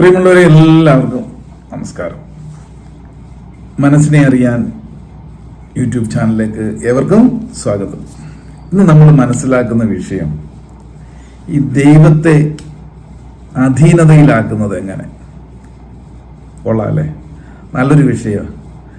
പ്രിയമുള്ളവരെ എല്ലാവർക്കും നമസ്കാരം. മനസ്സിനെ അറിയാൻ യൂട്യൂബ് ചാനലിലേക്ക് ഏവർക്കും സ്വാഗതം. ഇന്ന് നമ്മൾ മനസ്സിലാക്കുന്ന വിഷയം ഈ ദൈവത്തെ അധീനതയിലാക്കുന്നത് എങ്ങനെ? കൊള്ളാല്ലേ നല്ലൊരു വിഷയമാണ്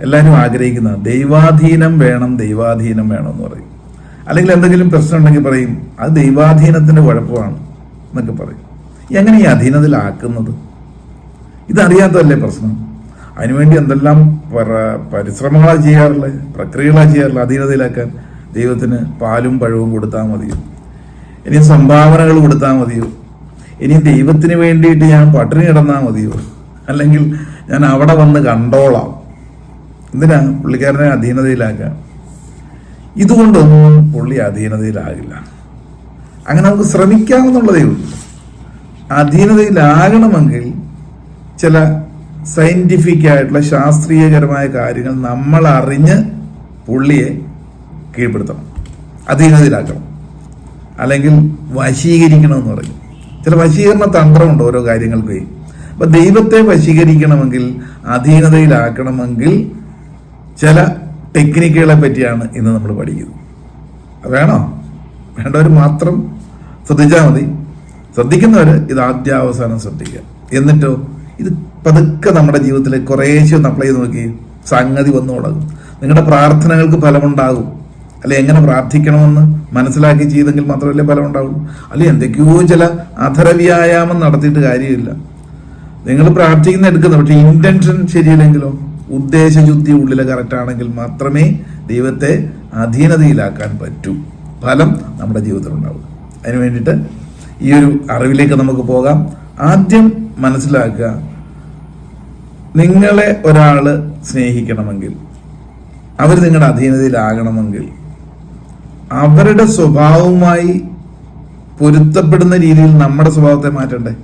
എല്ലാവരും ആഗ്രഹിക്കുന്ന ദൈവാധീനം വേണം ദൈവാധീനം വേണം എന്ന് പറയും. അല്ലെങ്കിൽ എന്തെങ്കിലും പ്രശ്നം ഉണ്ടെങ്കിൽ പറയും അത് ദൈവാധീനത്തിന്റെ കുഴപ്പമാണ് എന്നൊക്കെ പറയും. എങ്ങനെ ഈ അധീനതയിലാക്കുന്നത്? ഇതറിയാത്തതല്ലേ പ്രശ്നം? അതിനുവേണ്ടി എന്തെല്ലാം പരിശ്രമങ്ങളാണ് പരിശ്രമങ്ങളാ ചെയ്യാറുള്ളത് പ്രക്രിയകളാ ചെയ്യാറുള്ളത് അധീനതയിലാക്കാൻ ദൈവത്തിന് പാലും പഴവും കൊടുത്താൽ മതിയോ? ഇനി സംഭാവനകൾ കൊടുത്താൽ മതിയോ? ഇനി ദൈവത്തിന് വേണ്ടിയിട്ട് ഞാൻ പട്ടിണി കിടന്നാൽ മതിയോ? അല്ലെങ്കിൽ ഞാൻ അവിടെ വന്ന് കണ്ടോളാം. എന്തിനാ പുള്ളിക്കാരനെ അധീനതയിലാക്കാം ഇതുകൊണ്ടൊന്നും പുള്ളി അധീനതയിലാകില്ല. അങ്ങനെ നമുക്ക് ശ്രമിക്കാമെന്നുള്ളതേ ഉള്ളൂ. അധീനതയിലാകണമെങ്കിൽ ചില സയന്റിഫിക് ആയിട്ടുള്ള ശാസ്ത്രീയകരമായ കാര്യങ്ങൾ നമ്മൾ അറിഞ്ഞ് പുള്ളിയെ കീഴ്പ്പെടുത്തണം. അധീനതയിലാക്കണം. അല്ലെങ്കിൽ വശീകരിക്കണമെന്ന് പറയും ചില വശീകരണ തന്ത്രമുണ്ട് ഓരോ കാര്യങ്ങൾക്ക്. അപ്പൊ ദൈവത്തെ വശീകരിക്കണമെങ്കിൽ അധീനതയിലാക്കണമെങ്കിൽ ചില ടെക്നിക്കുകളെ പറ്റിയാണ് ഇന്ന് നമ്മൾ പഠിക്കുന്നത്. വേണോ? വേണ്ടവർ മാത്രം ശ്രദ്ധിച്ചാൽ മതി. ശ്രദ്ധിക്കുന്നവർ ഇത് ആദ്യാവസാനം ശ്രദ്ധിക്കുക. എന്നിട്ടോ? ഇത് പതുക്കെ നമ്മുടെ ജീവിതത്തിൽ കുറേശ്ശെ ഒന്ന് അപ്ലൈ ചെയ്ത് നോക്കി. സംഗതി വന്നു തുടങ്ങും. നിങ്ങളുടെ പ്രാർത്ഥനകൾക്ക് ഫലമുണ്ടാകും. അല്ലെ എങ്ങനെ പ്രാർത്ഥിക്കണമെന്ന് മനസ്സിലാക്കി ചെയ്തെങ്കിൽ മാത്രമല്ലേ ഫലം ഉണ്ടാവുള്ളൂ അല്ലെ എന്തൊക്കെയോ ചില അധര വ്യായാമം നടത്തിയിട്ട് കാര്യമില്ല. നിങ്ങൾ പ്രാർത്ഥിക്കുന്ന എടുക്കുന്ന പക്ഷെ ഇന്റൻഷൻ ശരിയില്ലെങ്കിലോ? ഉദ്ദേശശുദ്ധി ഉള്ളിലെ കറക്റ്റ് ആണെങ്കിൽ മാത്രമേ ദൈവത്തെ അധീനതയിലാക്കാൻ പറ്റൂ. ഫലം നമ്മുടെ ജീവിതത്തിൽ ഉണ്ടാവും അതിനു വേണ്ടിയിട്ട് ഈ ഒരു അറിവിലേക്ക് നമുക്ക് പോകാം. ആദ്യം മനസ്സിലാക്കുക. നിങ്ങളെ ഒരാൾ സ്നേഹിക്കണമെങ്കിൽ അവർ നിങ്ങളുടെ അധീനതയിലാകണമെങ്കിൽ അവരുടെ സ്വഭാവവുമായി പൊരുത്തപ്പെടുന്ന രീതിയിൽ നമ്മുടെ സ്വഭാവത്തെ മാറ്റണ്ടേ?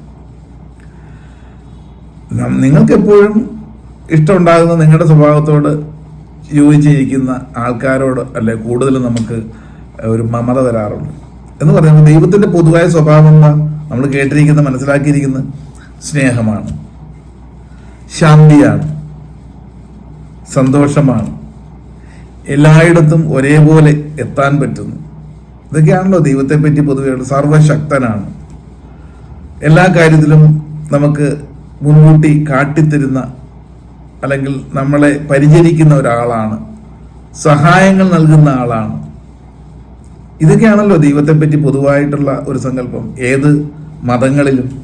നിങ്ങൾക്ക് എപ്പോഴും ഇഷ്ടമുണ്ടാകുന്ന നിങ്ങളുടെ സ്വഭാവത്തോട് യോജിച്ചിരിക്കുന്ന ആൾക്കാരോട് അല്ലെ കൂടുതൽ നമുക്ക് ഒരു മമത വരാറുള്ളൂ എന്ന് പറയുമ്പോൾ ദൈവത്തിന്റെ പൊതുവായ സ്വഭാവം എന്താ? നമ്മൾ കേട്ടിരിക്കുന്ന മനസ്സിലാക്കിയിരിക്കുന്ന സ്നേഹമാണ്. ശാന്തിയാണ്. സന്തോഷമാണ്. എല്ലായിടത്തും ഒരേപോലെ എത്താൻ പറ്റുന്നു. ഇതൊക്കെയാണല്ലോ ദൈവത്തെ പറ്റി പൊതുവെ സർവശക്തനാണ്. എല്ലാ കാര്യത്തിലും നമുക്ക് മുൻകൂട്ടി കാട്ടിത്തരുന്ന അല്ലെങ്കിൽ നമ്മളെ പരിചരിക്കുന്ന ഒരാളാണ്. സഹായങ്ങൾ നൽകുന്ന ആളാണ്. ഇതൊക്കെയാണല്ലോ ദൈവത്തെ പറ്റി പൊതുവായിട്ടുള്ള ഒരു സങ്കല്പം. ഏത് മതങ്ങളിലും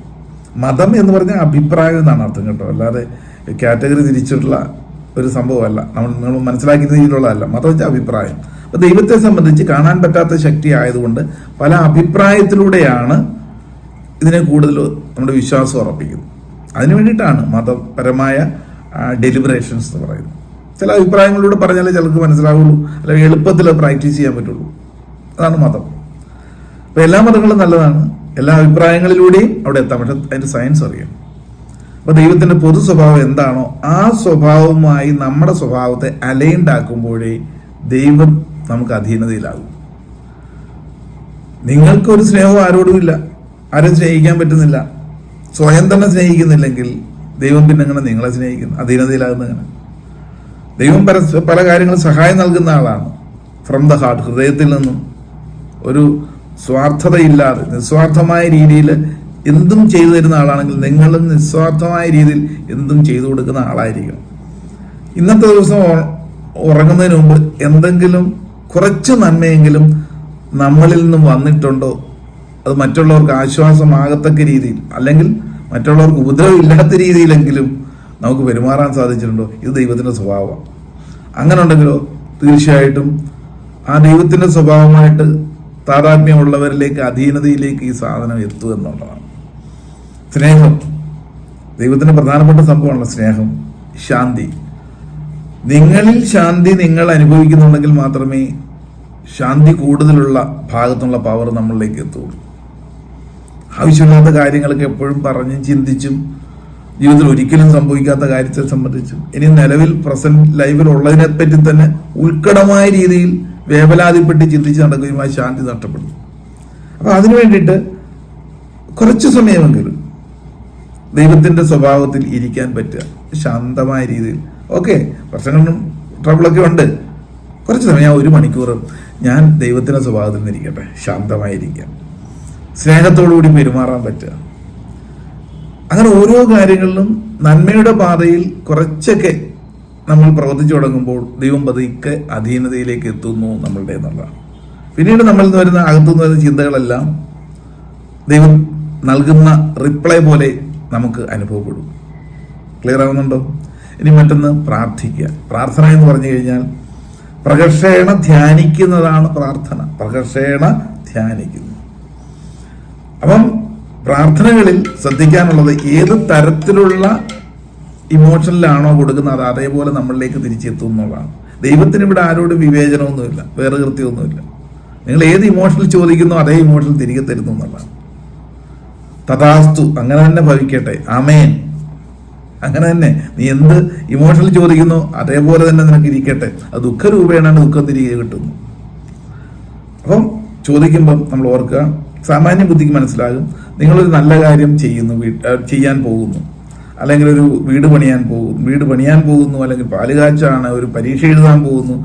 മതം എന്ന് പറഞ്ഞാൽ അഭിപ്രായം എന്നാണ് അർത്ഥം കേട്ടോ. അല്ലാതെ കാറ്റഗറി തിരിച്ചിട്ടുള്ള ഒരു സംഭവമല്ല. നമ്മൾ നമ്മൾ മനസ്സിലാക്കുന്ന രീതിയിലുള്ളതല്ല. മതം വെച്ചാൽ അഭിപ്രായം. അപ്പൊ ദൈവത്തെ സംബന്ധിച്ച് കാണാൻ പറ്റാത്ത ശക്തി ആയതുകൊണ്ട് പല അഭിപ്രായത്തിലൂടെയാണ് ഇതിനെ കൂടുതൽ നമ്മുടെ വിശ്വാസം ഉറപ്പിക്കുന്നത്. അതിനു വേണ്ടിയിട്ടാണ് മതപരമായ ഡെലിബറേഷൻസ് എന്ന് പറയുന്നത്. ചില അഭിപ്രായങ്ങളിലൂടെ പറഞ്ഞാലേ ചിലർക്ക് മനസ്സിലാവുള്ളൂ. അല്ലെങ്കിൽ എളുപ്പത്തിൽ പ്രാക്ടീസ് ചെയ്യാൻ പറ്റുള്ളൂ. അതാണ് മതം. അപ്പൊ എല്ലാ മതങ്ങളും നല്ലതാണ്. എല്ലാ അഭിപ്രായങ്ങളിലൂടെയും അവിടെ എത്താം. പക്ഷെ അതിന്റെ സയൻസ് അറിയാം. അപ്പൊ ദൈവത്തിന്റെ പൊതു സ്വഭാവം എന്താണോ ആ സ്വഭാവവുമായി നമ്മുടെ സ്വഭാവത്തെ അലൈൻഡ് ആക്കുമ്പോഴേ ദൈവം നമുക്ക് അധീനതയിലാകും. നിങ്ങൾക്കൊരു സ്നേഹവും ആരോടും ഇല്ല. ആരും സ്നേഹിക്കാൻ പറ്റുന്നില്ല. സ്വയം തന്നെ സ്നേഹിക്കുന്നില്ലെങ്കിൽ ദൈവം പിന്നെ എങ്ങനെ നിങ്ങളെ സ്നേഹിക്കുന്നു? അധീനതയിലാകുന്നങ്ങനെ ദൈവം പല പല കാര്യങ്ങളും സഹായം നൽകുന്ന ആളാണ്. ഫ്രം ദ ഹാർട്ട് ഹൃദയത്തിൽ നിന്നും ഒരു സ്വാർത്ഥതയില്ലാതെ നിസ്വാർത്ഥമായ രീതിയിൽ എന്തും ചെയ്തു തരുന്ന ആളാണെങ്കിൽ നിങ്ങളും നിസ്വാർത്ഥമായ രീതിയിൽ എന്തും ചെയ്തു കൊടുക്കുന്ന ആളായിരിക്കും ഇന്നത്തെ ദിവസം ഉറങ്ങുന്നതിന് മുമ്പ് എന്തെങ്കിലും കുറച്ച് നന്മയെങ്കിലും നമ്മളിൽ നിന്നും വന്നിട്ടുണ്ടോ? അത് മറ്റുള്ളവർക്ക് ആശ്വാസമാകത്തക്ക രീതിയിൽ അല്ലെങ്കിൽ മറ്റുള്ളവർക്ക് ഉപദ്രവം ഇല്ലാത്ത രീതിയിലെങ്കിലും നമുക്ക് പെരുമാറാൻ സാധിച്ചിട്ടുണ്ടോ? ഇത് ദൈവത്തിന്റെ സ്വഭാവമാണ്. അങ്ങനെ ഉണ്ടെങ്കിലോ തീർച്ചയായിട്ടും ആ ദൈവത്തിന്റെ സ്വഭാവമായിട്ട് താതാത്മ്യമുള്ളവരിലേക്ക് അധീനതയിലേക്ക് ഈ സാധനം എത്തുക എന്നുള്ളതാണ്. സ്നേഹം. ദൈവത്തിന് പ്രധാനപ്പെട്ട സംഭവമാണല്ലോ സ്നേഹം. ശാന്തി. നിങ്ങളിൽ ശാന്തി നിങ്ങൾ അനുഭവിക്കുന്നുണ്ടെങ്കിൽ മാത്രമേ ശാന്തി കൂടുതലുള്ള ഭാഗത്തുള്ള പവർ നമ്മളിലേക്ക് എത്തുള്ളൂ ആവശ്യമില്ലാത്ത കാര്യങ്ങളൊക്കെ എപ്പോഴും പറഞ്ഞും ചിന്തിച്ചും ജീവിതത്തിൽ ഒരിക്കലും സംഭവിക്കാത്ത കാര്യത്തെ സംബന്ധിച്ചും ഇനി നിലവിൽ പ്രസന്റ് ലൈഫിൽ ഉള്ളതിനെ പറ്റി തന്നെ ഉൾക്കടമായ രീതിയിൽ വേവലാതിപ്പെട്ട് ചിന്തിച്ച് നടക്കുകയും ആ ശാന്തി നഷ്ടപ്പെടും അപ്പൊ അതിനു വേണ്ടിയിട്ട് കുറച്ച് സമയമെങ്കിലും ദൈവത്തിന്റെ സ്വഭാവത്തിൽ ഇരിക്കാൻ പറ്റുക. ശാന്തമായ രീതിയിൽ. ഓക്കെ പ്രശ്നങ്ങളും ട്രബിളൊക്കെ ഉണ്ട്. കുറച്ച് സമയം ഒരു മണിക്കൂർ ഞാൻ ദൈവത്തിന്റെ സ്വഭാവത്തിൽ നിന്നിരിക്കട്ടെ. ശാന്തമായിരിക്കാം. സ്നേഹത്തോടുകൂടി പെരുമാറാൻ പറ്റുക. അങ്ങനെ ഓരോ കാര്യങ്ങളിലും നന്മയുടെ പാതയിൽ കുറച്ചൊക്കെ നമ്മൾ പ്രവർത്തിച്ചു തുടങ്ങുമ്പോൾ ദൈവം പതുക്കെ അധീനതയിലേക്ക് എത്തുന്നു നമ്മളുടെ എന്നുള്ളതാണ്. പിന്നീട് നമ്മളിൽ നിന്ന് വരുന്ന അകത്തുനിന്ന് വരുന്ന ചിന്തകളെല്ലാം ദൈവം നൽകുന്ന റിപ്ലൈ പോലെ നമുക്ക് അനുഭവപ്പെടും. ക്ലിയർ ആവുന്നുണ്ടോ? ഇനി മറ്റൊന്ന് പ്രാർത്ഥിക്കുക. പ്രാർത്ഥന എന്ന് പറഞ്ഞു കഴിഞ്ഞാൽ പ്രകർഷേണ ധ്യാനിക്കുന്നതാണ് പ്രാർത്ഥന. പ്രകർഷേണ ധ്യാനിക്കുന്നു. അപ്പം പ്രാർത്ഥനകളിൽ ശ്രദ്ധിക്കാനുള്ളത് ഏത് തരത്തിലുള്ള ഇമോഷനിലാണോ കൊടുക്കുന്നത്? അത് അതേപോലെ നമ്മളിലേക്ക് തിരിച്ചെത്തും എന്നുള്ളതാണ്. ദൈവത്തിന് ഇവിടെ ആരോടും വിവേചനമൊന്നുമില്ല. വേറെ കൃത്യമൊന്നുമില്ല. നിങ്ങൾ ഏത് ഇമോഷണൽ ചോദിക്കുന്നോ അതേ ഇമോഷണൽ തിരികെ തരുന്നു എന്നുള്ളതാണ്. തഥാസ്തു അങ്ങനെ തന്നെ ഭവിക്കട്ടെ. അമേൻ അങ്ങനെ തന്നെ. നീ എന്ത് ഇമോഷണൽ ചോദിക്കുന്നു അതേപോലെ തന്നെ നിനക്ക് ഇരിക്കട്ടെ. അത് ദുഃഖരൂപേണാണ് ദുഃഖം തിരികെ കിട്ടുന്നു അപ്പം ചോദിക്കുമ്പം നമ്മൾ ഓർക്കുക സാമാന്യ ബുദ്ധിക്ക് മനസ്സിലാകും. നിങ്ങളൊരു നല്ല കാര്യം ചെയ്യുന്നു ചെയ്യാൻ പോകുന്നു. അല്ലെങ്കിൽ ഒരു വീട് പണിയാൻ പോകുന്നു വീട് പണിയാൻ പോകുന്നു അല്ലെങ്കിൽ പാലുകാച്ചാണ് ഒരു പരീക്ഷ എഴുതാൻ പോകുന്നു.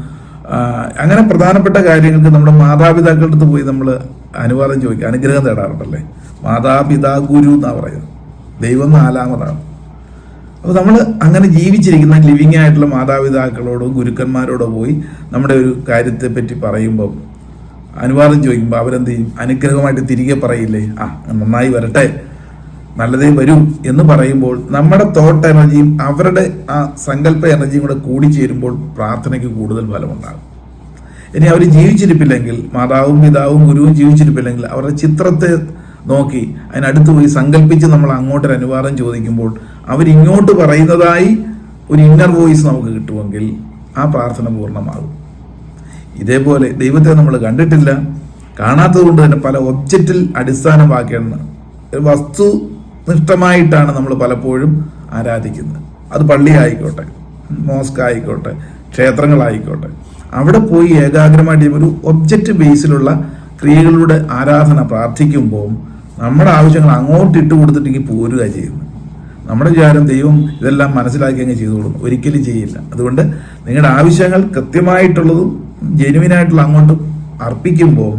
അങ്ങനെ പ്രധാനപ്പെട്ട കാര്യങ്ങൾക്ക് നമ്മുടെ മാതാപിതാക്കളുടെ അടുത്ത് പോയി നമ്മൾ അനുവാദം ചോദിക്കുക. അനുഗ്രഹം തേടാറുണ്ടല്ലേ? മാതാപിതാ ഗുരു എന്നാ പറയുന്നത്. ദൈവം നാലാമതാണ്. അപ്പോൾ നമ്മൾ അങ്ങനെ ജീവിച്ചിരിക്കുന്ന ലിവിങ് ആയിട്ടുള്ള മാതാപിതാക്കളോടോ ഗുരുക്കന്മാരോടോ പോയി നമ്മുടെ ഒരു കാര്യത്തെ പറ്റി പറയുമ്പം അനുവാദം ചോദിക്കുമ്പോൾ അവരെന്ത് ചെയ്യും? അനുഗ്രഹമായിട്ട് തിരികെ പറയില്ലേ? ആ നന്നായി വരട്ടെ. നല്ലതേ വരും എന്ന് പറയുമ്പോൾ നമ്മുടെ തോട്ട് എനർജിയും അവരുടെ ആ സങ്കല്പ എനർജിയും കൂടെ കൂടിച്ചേരുമ്പോൾ പ്രാർത്ഥനയ്ക്ക് കൂടുതൽ ഫലമുണ്ടാകും. ഇനി അവർ ജീവിച്ചിരിപ്പില്ലെങ്കിൽ മാതാവും പിതാവും ഗുരുവും ജീവിച്ചിരിപ്പില്ലെങ്കിൽ അവരുടെ ചിത്രത്തെ നോക്കി അതിനടുത്ത് പോയി സങ്കല്പിച്ച് നമ്മൾ അങ്ങോട്ടൊരു അനുവാദം ചോദിക്കുമ്പോൾ അവരിങ്ങോട്ട് പറയുന്നതായി ഒരു ഇന്നർ വോയിസ് നമുക്ക് കിട്ടുമെങ്കിൽ ആ പ്രാർത്ഥന പൂർണമാകും. ഇതേപോലെ ദൈവത്തെ നമ്മൾ കണ്ടിട്ടില്ല. കാണാത്തത് കൊണ്ട് തന്നെ പല ഒബ്ജക്റ്റിൽ അടിസ്ഥാനമാക്കിയാണ്. വസ്തു നിഷ്ഠമായിട്ടാണ് നമ്മൾ പലപ്പോഴും ആരാധിക്കുന്നത്. അത് പള്ളി ആയിക്കോട്ടെ മോസ്ക് ആയിക്കോട്ടെ ക്ഷേത്രങ്ങളായിക്കോട്ടെ. അവിടെ പോയി ഏകാഗ്രമായിട്ട് ഒരു ഒബ്ജക്റ്റ് ബേസിലുള്ള ക്രിയകളുടെ ആരാധന പ്രാർത്ഥിക്കുമ്പോൾ നമ്മുടെ ആവശ്യങ്ങൾ അങ്ങോട്ട് ഇട്ട് കൊടുത്തിട്ടെങ്കിൽ പോരുക ചെയ്യുന്നത് നമ്മുടെ വിചാരം ദൈവം ഇതെല്ലാം മനസ്സിലാക്കി അങ്ങ് ചെയ്തു കൊടുക്കും ഒരിക്കലും ചെയ്യില്ല. അതുകൊണ്ട് നിങ്ങളുടെ ആവശ്യങ്ങൾ കൃത്യമായിട്ടുള്ളതും ജെനുവിനായിട്ടുള്ള അങ്ങോട്ട് അർപ്പിക്കുമ്പോൾ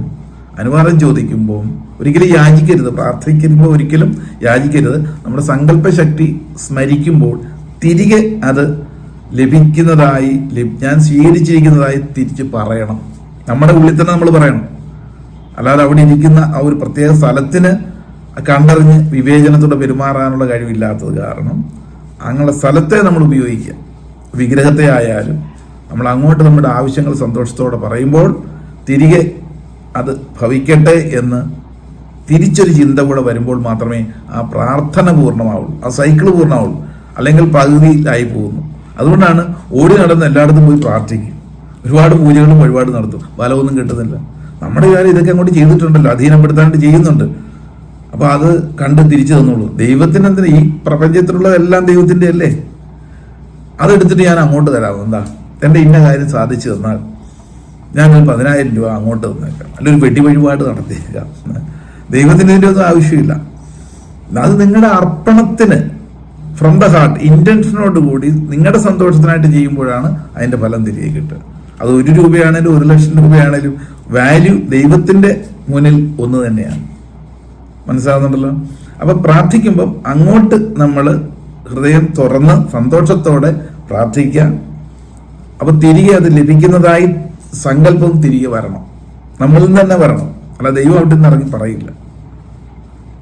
അനുവാദം ചോദിക്കുമ്പോൾ ഒരിക്കലും യാചിക്കരുത് പ്രാർത്ഥിക്കുമ്പോൾ ഒരിക്കലും യാചിക്കരുത്. നമ്മുടെ സങ്കല്പശക്തി സ്മരിക്കുമ്പോൾ തിരികെ അത് ലഭിക്കുന്നതായി ഞാൻ സ്വീകരിച്ചിരിക്കുന്നതായി തിരിച്ച് പറയണം. നമ്മുടെ ഉള്ളിൽ തന്നെ നമ്മൾ പറയണം. അല്ലാതെ അവിടെ ഇരിക്കുന്ന ആ ഒരു പ്രത്യേക സ്ഥലത്തിന് കണ്ടറിഞ്ഞ് വിവേചനത്തോടെ പെരുമാറാനുള്ള കഴിവില്ലാത്തത് കാരണം അങ്ങനെ സ്ഥലത്തെ നമ്മൾ ഉപയോഗിക്കുക. വിഗ്രഹത്തെ ആയാലും നമ്മൾ അങ്ങോട്ട് നമ്മുടെ ആവശ്യങ്ങൾ സന്തോഷത്തോടെ പറയുമ്പോൾ തിരികെ അത് ഭവിക്കട്ടെ എന്ന് തിരിച്ചൊരു ചിന്ത കൂടെ വരുമ്പോൾ മാത്രമേ ആ പ്രാർത്ഥന പൂർണമാവുള്ളൂ ആ സൈക്കിൾ പൂർണമാവുള്ളൂ അല്ലെങ്കിൽ പകുതിയിലായി പോകുന്നു. അതുകൊണ്ടാണ് ഓടി നടന്ന് എല്ലായിടത്തും പോയി പ്രാർത്ഥിക്കും ഒരുപാട് പൂജകളും വഴിപാട് നടത്തും. ഫലമൊന്നും കിട്ടുന്നില്ല. നമ്മുടെ കാര്യം ഇതൊക്കെ അങ്ങോട്ട് ചെയ്തിട്ടുണ്ടല്ലോ അധീനപ്പെടുത്താനായിട്ട് ചെയ്യുന്നുണ്ട്. അപ്പോൾ അത് കണ്ട് തിരിച്ചു തന്നോളൂ. ദൈവത്തിന് എന്തിനാ ഈ പ്രപഞ്ചത്തിലുള്ളതെല്ലാം ദൈവത്തിന്റെ അല്ലേ അതെടുത്തിട്ട് ഞാൻ അങ്ങോട്ട് തരാം. എന്താ? എന്റെ ഇന്ന കാര്യം സാധിച്ചു തന്നാൽ ഞാൻ ഒരു പതിനായിരം രൂപ അങ്ങോട്ട് തന്നേക്കാം. അല്ലെങ്കിൽ വെടി വഴിപാട് നടത്തിയേക്കാം. ദൈവത്തിന് ഇതിന്റെ ഒന്നും ആവശ്യമില്ല. അത് നിങ്ങളുടെ അർപ്പണത്തിന് ഫ്രം ദ ഹാർട്ട് ഇന്റൻഷനോട് കൂടി നിങ്ങളുടെ സന്തോഷത്തിനായിട്ട് ചെയ്യുമ്പോഴാണ് അതിന്റെ ഫലം തിരികെ കിട്ടുക. അത് ഒരു രൂപയാണേലും ഒരു ലക്ഷം രൂപയാണേലും വാല്യൂ ദൈവത്തിന്റെ മുന്നിൽ ഒന്ന് തന്നെയാണ്. മനസ്സിലാകുന്നുണ്ടല്ലോ അപ്പം പ്രാർത്ഥിക്കുമ്പം അങ്ങോട്ട് നമ്മൾ ഹൃദയം തുറന്ന് സന്തോഷത്തോടെ പ്രാർത്ഥിക്കുക. അപ്പം തിരികെ അത് ലഭിക്കുന്നതായി സങ്കല്പം തിരികെ വരണം. നമ്മളിൽ തന്നെ വരണം. അല്ല ദൈവം അവിടെ നിന്ന് ഇറങ്ങി പറയില്ല.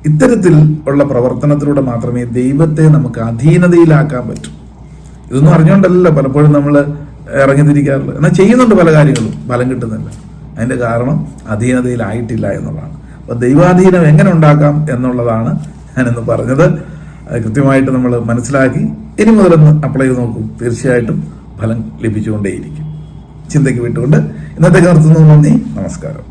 ഇത്തരത്തിൽ ഉള്ള പ്രവർത്തനത്തിലൂടെ മാത്രമേ ദൈവത്തെ നമുക്ക് അധീനതയിലാക്കാൻ പറ്റൂ. ഇതൊന്നും അറിഞ്ഞുകൊണ്ടല്ലോ പലപ്പോഴും നമ്മൾ ഇറങ്ങിത്തിരിക്കാറുള്ളത്. എന്നാൽ ചെയ്യുന്നുണ്ട് പല കാര്യങ്ങളും. ഫലം കിട്ടുന്നില്ല. അതിന്റെ കാരണം അധീനതയിലായിട്ടില്ല എന്നുള്ളതാണ്. അപ്പോൾ ദൈവാധീനം എങ്ങനെ ഉണ്ടാക്കാം എന്നുള്ളതാണ് ഞാനിന്ന് പറഞ്ഞത്. കൃത്യമായിട്ട് നമ്മൾ മനസ്സിലാക്കി. ഇനി മുതലൊന്ന് അപ്ലൈ ചെയ്ത് നോക്കും. തീർച്ചയായിട്ടും ഫലം ലഭിച്ചുകൊണ്ടേയിരിക്കും. ചിന്തയ്ക്ക് വിട്ടുകൊണ്ട് ഇന്നത്തേക്ക് നിർത്തുന്നു നന്ദി. നമസ്കാരം.